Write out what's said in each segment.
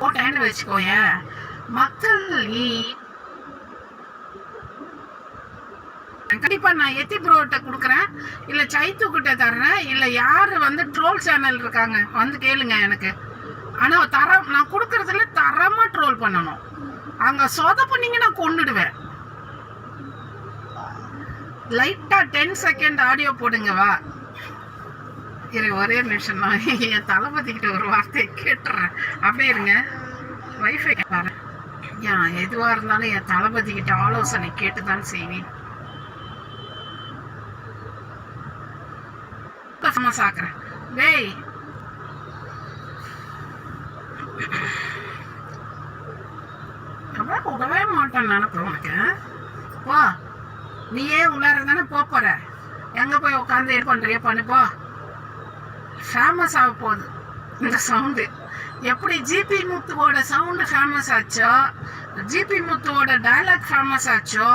போட்டேன்னு வச்சுக்கோயே. மக்கள் நீ- கண்டிப்பா நான் எத்தி ப்ரோட்ட கொடுக்குறேன். இல்ல சைத்து கிட்ட தர்றேன். இல்ல யாரு வந்து ட்ரோல் சேனல் இருக்காங்க வந்து கேளுங்க எனக்கு. ஆனா தரம் நான் கொடுக்கறதுல தரமா ட்ரோல் பண்ணணும். அங்க சொத பண்ணீங்க நான் கொண்டுடுவேன் லைட்டா டென் செகண்ட் ஆடியோ போடுங்க வா. எனக்கு ஒரே நிமிஷம். நான் என் தளபதிக்கிட்ட ஒரு வார்த்தையை கேட்டுறேன். அப்படியே இருங்க. வைஃபை பாரு ஏன் எதுவாக இருந்தாலும் என் தளபதிக்கிட்ட ஆலோசனை கேட்டு தான் செய்வேன். ஃபேமஸ் ஆக்குறேன் டேய். அப்புறம் உடவே மாட்டேன் நினைப்பேன் உனக்கு போ. நீயே உள்ளார தானே போக போகிற எங்கே போய் உட்காந்து இது பண்றிய பண்ணு போ. ஃபேமஸ் ஆக போகுது. இந்த சவுண்டு எப்படி ஜிபி முத்துவோட சவுண்டு ஃபேமஸ் ஆச்சோ ஜிபி முத்துவோட டயலாக் ஃபேமஸ் ஆச்சோ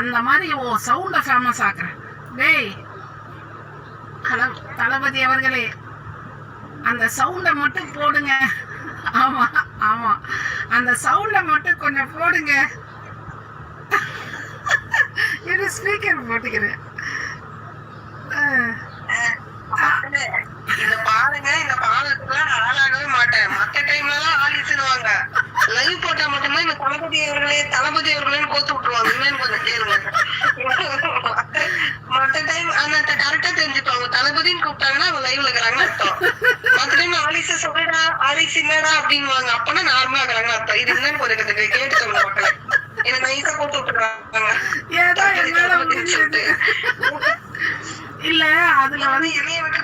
அந்த மாதிரி ஓ சவுண்டை ஃபேமஸ் ஆக்குறேன். டேய் ஹலோ தளபதி அவர்களே அந்த சவுண்டை மட்டும் போடுங்க. ஆமாம் ஆமாம் அந்த சவுண்டை மட்டும் கொஞ்சம் போடுங்க. இது ஸ்பீக்கர் போட்டுக்கிறேன். தளபதி அவர்களே தளபதி அவர்களே கோத்து விட்டுருவாங்க. என்னன்னு கொஞ்சம் கேளுங்க. மத்த டைம் அந்த கரெக்டா தெரிஞ்சுப்பாங்க தளபதின்னு கூப்பிட்டாங்கன்னா அவங்க லைவ்ல இருக்கிறாங்கன்னு அர்த்தம். மத்த டைம் ஆலிச சொல்லுடா ஆலிஸ் என்னடா அப்படின்வாங்க அப்பனா நார்மலா இருக்கிறாங்கன்னு அர்த்தம். இது என்னன்னு கொஞ்சம் கேட்டு சொல்லுங்க மக்களே. எனக்கு நைஸா போட்டு என்னால முடிஞ்சது இல்ல அதுல வந்து என்னைய விட்டு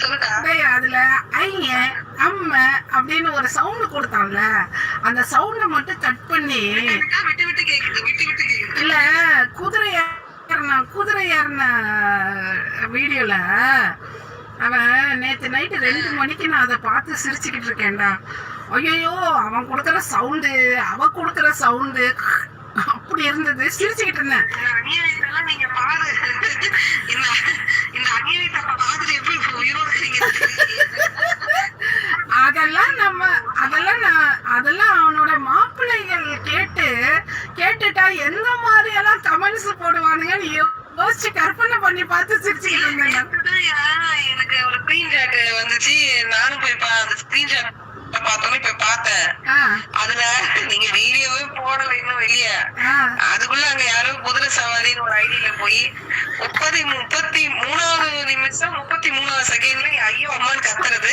சொல்லுடா. அதுல ஐய அம்ம அப்படின்னு ஒரு சவுண்ட் கொடுத்தான்ல அந்த சவுண்ட மட்டும் கட் பண்ணி இல்ல குதிரை ஏறின குதிரை ஏறின வீடியோல அவன் நேத்து நைட்டு ரெண்டு மணிக்கு நான் அதை பார்த்து சிரிச்சுக்கிட்டு இருக்கேன்டா. ஐயோ அவன் கொடுக்குற சவுண்டு அவ கொடுக்குற சவுண்டு அப்படி இருந்தது. சிரிச்சுக்கிட்டு இருந்தேன் இந்த அநியாயத்தெல்லாம் நீங்க பாரு இந்த இந்த அநியாயத்தை பாத்துட்டு எப்படி உயிரோட இருக்கீங்க அதெல்லாம் நம்ம அதெல்லாம் நான் அதெல்லாம் அவனோட மாப்பிள்ளைகள் கேட்டு கேட்டுட்டா எந்த மாதிரி எல்லாம் கமெண்ட்ஸ் போடுவானுங்கன்னு யோசிச்சு கற்பனை பண்ணி பார்த்து சிரிச்சுக்கிட்டு இருந்தேன் எனக்கு ஒரு ஸ்கிரீன்ஷாட் வந்துச்சு. நானும் போய் பா அந்த ஸ்கிரீன்ஷாட் பார்த்தோன்னே போய் பார்த்தேன். அதுல நீங்க வீடியோவே போடல இன்னும் வெளிய அதுக்குள்ள அங்க யாரோ குதிரை சவாரின்னு ஒரு ஐடியில போய் முப்பது முப்பத்தி மூணாவது நிமிஷம் முப்பத்தி மூணாவது செகண்ட்ல ஐயோ அம்மான்னு கத்துறது.